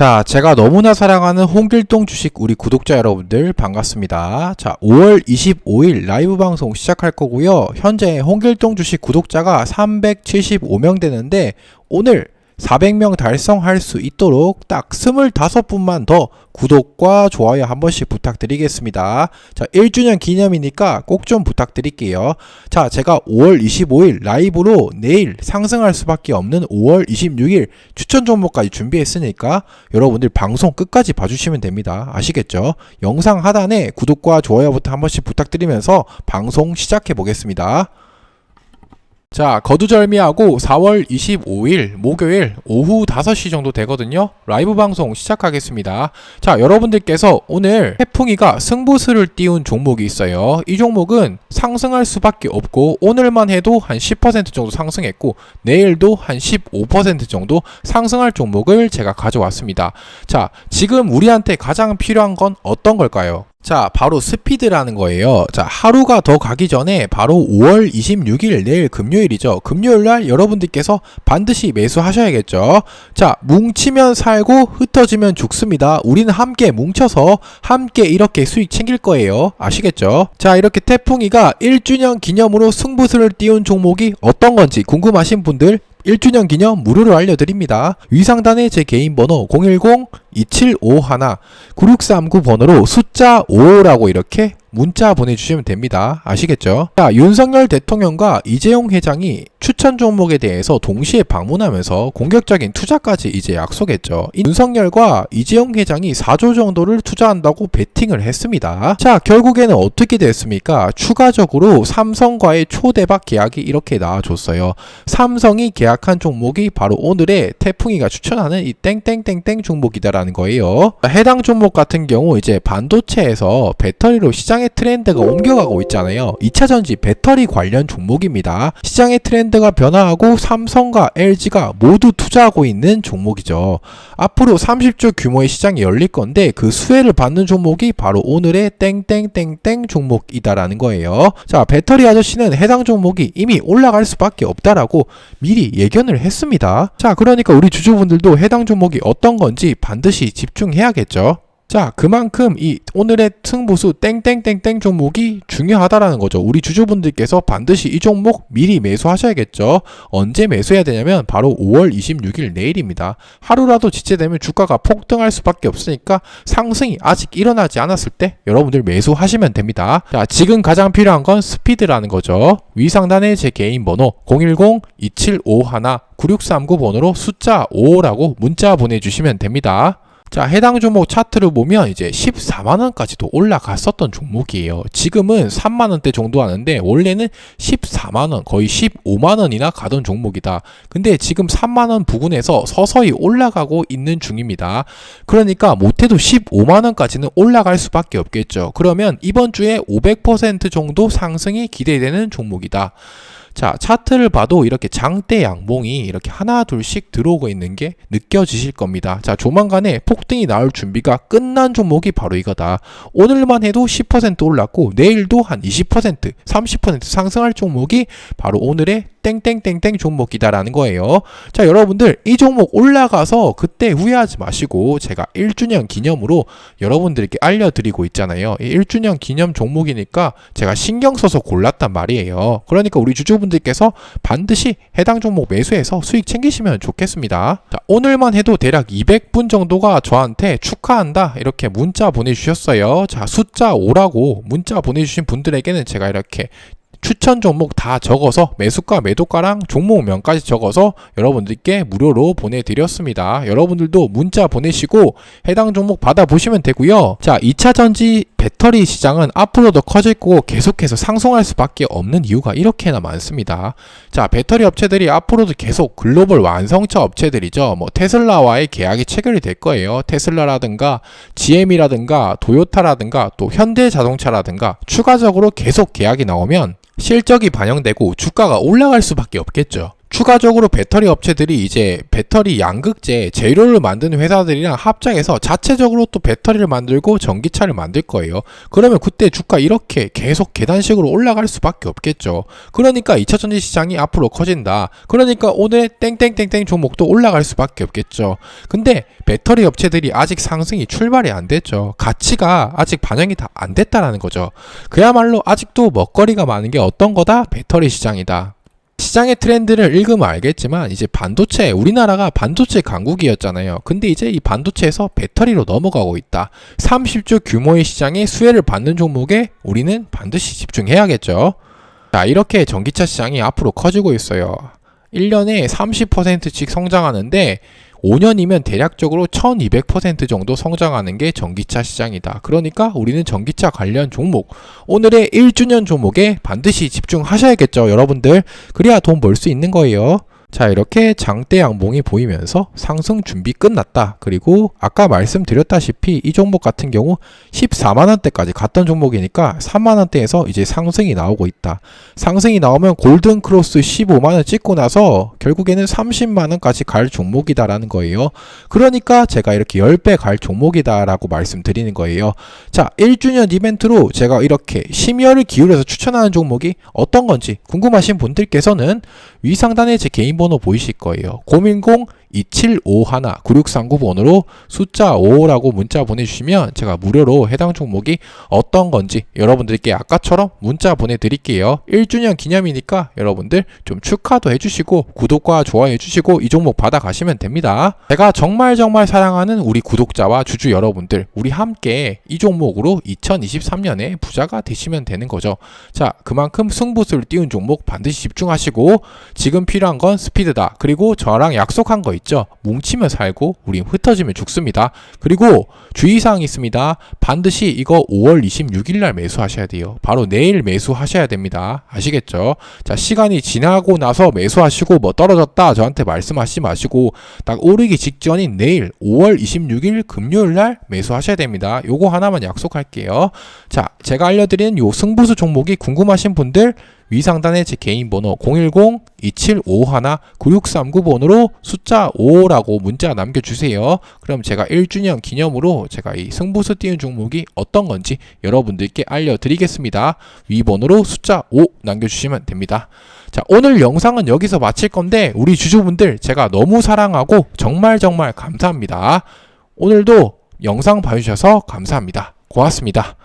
자, 제가 너무나 사랑하는 홍길동 주식 우리 구독자 여러분들 반갑습니다. 자, 5월 25일 라이브 방송 시작할 거고요. 현재 홍길동 주식 구독자가 375명 되는데 오늘 400명 달성할 수 있도록 딱 25분만 더 구독과 좋아요 한 번씩 부탁드리겠습니다. 자, 1주년 기념이니까 꼭 좀 부탁드릴게요. 자, 제가 5월 25일 라이브로 내일 상승할 수밖에 없는 5월 26일 추천 종목까지 준비했으니까 여러분들 방송 끝까지 봐주시면 됩니다. 아시겠죠? 영상 하단에 구독과 좋아요부터 한 번씩 부탁드리면서 방송 시작해 보겠습니다. 자, 거두절미하고 4월 25일 목요일 오후 5시 정도 되거든요. 라이브 방송 시작하겠습니다. 자, 여러분들께서 오늘 태풍이가 승부수를 띄운 종목이 있어요. 이 종목은 상승할 수밖에 없고 오늘만 해도 한 10% 정도 상승했고 내일도 한 15% 정도 상승할 종목을 제가 가져왔습니다. 자, 지금 우리한테 가장 필요한 건 어떤 걸까요? 자, 바로 스피드라는 거예요. 자, 하루가 더 가기 전에 바로 5월 26일 내일 금요일이죠. 금요일 날 여러분들께서 반드시 매수하셔야겠죠. 자, 뭉치면 살고 흩어지면 죽습니다. 우리는 함께 뭉쳐서 함께 이렇게 수익 챙길 거예요. 아시겠죠? 자, 이렇게 태풍이가 1주년 기념으로 승부수를 띄운 종목이 어떤 건지 궁금하신 분들 1주년 기념 무료로 알려드립니다. 위상단의 제 개인 번호 010-2751-9639 번호로 숫자 5라고 이렇게 문자 보내주시면 됩니다. 아시겠죠? 자, 윤석열 대통령과 이재용 회장이 추천 종목에 대해서 동시에 방문하면서 공격적인 투자까지 이제 약속했죠. 이 윤석열과 이재용 회장이 4조 정도를 투자한다고 베팅을 했습니다. 자, 결국에는 어떻게 됐습니까? 추가적으로 삼성과의 초대박 계약이 이렇게 나와줬어요. 삼성이 계약한 종목이 바로 오늘의 태풍이가 추천하는 이 땡땡땡땡 종목이다라는 거예요. 해당 종목 같은 경우 이제 반도체에서 배터리로 시장의 트렌드가 옮겨가고 있잖아요. 2차 전지 배터리 관련 종목입니다. 시장의 트렌드 가 변화하고 삼성과 LG가 모두 투자하고 있는 종목이죠. 앞으로 30조 규모의 시장이 열릴 건데 그 수혜를 받는 종목이 바로 오늘의 땡땡땡땡 종목이다라는 거예요. 자, 배터리 아저씨는 해당 종목이 이미 올라갈 수밖에 없다라고 미리 예견을 했습니다. 자, 그러니까 우리 주주분들도 해당 종목이 어떤 건지 반드시 집중해야겠죠. 자, 그만큼 이 오늘의 승부수 땡땡땡땡 종목이 중요하다라는 거죠. 우리 주주분들께서 반드시 이 종목 미리 매수하셔야겠죠. 언제 매수해야 되냐면 바로 5월 26일 내일입니다. 하루라도 지체되면 주가가 폭등할 수밖에 없으니까 상승이 아직 일어나지 않았을 때 여러분들 매수하시면 됩니다. 자, 지금 가장 필요한 건 스피드라는 거죠. 위상단의 제 개인 번호 010-2751-9639 번호로 숫자 5라고 문자 보내주시면 됩니다. 자, 해당 종목 차트를 보면 이제 14만원까지도 올라갔었던 종목이에요. 지금은 3만원대 정도 하는데, 원래는 14만원, 거의 15만원이나 가던 종목이다. 근데 지금 3만원 부근에서 서서히 올라가고 있는 중입니다. 그러니까 못해도 15만원까지는 올라갈 수밖에 없겠죠. 그러면 이번 주에 500% 정도 상승이 기대되는 종목이다. 자, 차트를 봐도 이렇게 장대 양봉이 이렇게 하나 둘씩 들어오고 있는 게 느껴지실 겁니다. 자, 조만간에 폭등이 나올 준비가 끝난 종목이 바로 이거다. 오늘만 해도 10% 올랐고 내일도 한 20%, 30% 상승할 종목이 바로 오늘의 땡땡땡땡 종목이다라는 거예요. 자, 여러분들 이 종목 올라가서 그때 후회하지 마시고 제가 1주년 기념으로 여러분들께 알려드리고 있잖아요. 1주년 기념 종목이니까 제가 신경 써서 골랐단 말이에요. 그러니까 우리 주주분들께서 반드시 해당 종목 매수해서 수익 챙기시면 좋겠습니다. 자, 오늘만 해도 대략 200분 정도가 저한테 축하한다 이렇게 문자 보내주셨어요. 자, 숫자 5라고 문자 보내주신 분들에게는 제가 이렇게 추천 종목 다 적어서 매수가 매도가랑 종목명까지 적어서 여러분들께 무료로 보내드렸습니다. 여러분들도 문자 보내시고 해당 종목 받아보시면 되고요. 자, 2차 전지 배터리 시장은 앞으로도 커질 거고 계속해서 상승할 수밖에 없는 이유가 이렇게나 많습니다. 자, 배터리 업체들이 앞으로도 계속 글로벌 완성차 업체들이죠. 뭐 테슬라와의 계약이 체결이 될 거예요. 테슬라라든가 GM이라든가 도요타라든가 또 현대자동차라든가 추가적으로 계속 계약이 나오면 실적이 반영되고 주가가 올라갈 수밖에 없겠죠. 추가적으로 배터리 업체들이 이제 배터리 양극재 재료를 만드는 회사들이랑 합작해서 자체적으로 또 배터리를 만들고 전기차를 만들 거예요. 그러면 그때 주가 이렇게 계속 계단식으로 올라갈 수밖에 없겠죠. 그러니까 2차 전지 시장이 앞으로 커진다. 그러니까 오늘 땡땡땡땡 종목도 올라갈 수밖에 없겠죠. 근데 배터리 업체들이 아직 상승이 출발이 안 됐죠. 가치가 아직 반영이 다 안 됐다라는 거죠. 그야말로 아직도 먹거리가 많은 게 어떤 거다? 배터리 시장이다. 시장의 트렌드를 읽으면 알겠지만 이제 반도체 우리나라가 반도체 강국이었잖아요. 근데 이제 이 반도체에서 배터리로 넘어가고 있다. 30조 규모의 시장의 수혜를 받는 종목에 우리는 반드시 집중해야겠죠. 자, 이렇게 전기차 시장이 앞으로 커지고 있어요. 1년에 30%씩 성장하는데 5년이면 대략적으로 1200% 정도 성장하는 게 전기차 시장이다. 그러니까 우리는 전기차 관련 종목, 오늘의 1주년 종목에 반드시 집중하셔야겠죠, 여러분들. 그래야 돈 벌 수 있는 거예요. 자, 이렇게 장대 양봉이 보이면서 상승 준비 끝났다. 그리고 아까 말씀드렸다시피 이 종목 같은 경우 14만원대까지 갔던 종목이니까 3만원대에서 이제 상승이 나오고 있다. 상승이 나오면 골든 크로스 15만원 찍고 나서 결국에는 30만원까지 갈 종목이다 라는 거예요. 그러니까 제가 이렇게 10배 갈 종목이다 라고 말씀드리는 거예요. 자, 1주년 이벤트로 제가 이렇게 심혈을 기울여서 추천하는 종목이 어떤 건지 궁금하신 분들께서는 위 상단에 제 개인 번호 보이실 거예요. 010 2751 9639 번호로 숫자 5라고 문자 보내주시면 제가 무료로 해당 종목이 어떤 건지 여러분들께 아까처럼 문자 보내드릴게요. 1주년 기념이니까 여러분들 좀 축하도 해주시고 구독과 좋아요 해주시고 이 종목 받아가시면 됩니다. 제가 정말 정말 사랑하는 우리 구독자와 주주 여러분들 우리 함께 이 종목으로 2023년에 부자가 되시면 되는 거죠. 자 그만큼 승부수를 띄운 종목 반드시 집중하시고 지금 필요한 건 스피드다. 그리고 저랑 약속한 거 있죠. 뭉치면 살고 우리 흩어지면 죽습니다. 그리고 주의사항이 있습니다. 반드시 이거 5월 26일 날 매수하셔야 돼요. 바로 내일 매수하셔야 됩니다. 아시겠죠? 자, 시간이 지나고 나서 매수하시고 뭐 떨어졌다 저한테 말씀하시지 마시고 딱 오르기 직전인 내일 5월 26일 금요일 날 매수하셔야 됩니다. 요거 하나만 약속할게요. 자, 제가 알려드린 요 승부수 종목이 궁금하신 분들 위 상단에 제 개인 번호 010-2751-9639번으로 숫자 5라고 문자 남겨주세요. 그럼 제가 1주년 기념으로 제가 이 승부수 띄운 종목이 어떤 건지 여러분들께 알려드리겠습니다. 위 번호로 숫자 5 남겨주시면 됩니다. 자, 오늘 영상은 여기서 마칠 건데 우리 주주분들 제가 너무 사랑하고 정말 정말 감사합니다. 오늘도 영상 봐주셔서 감사합니다. 고맙습니다.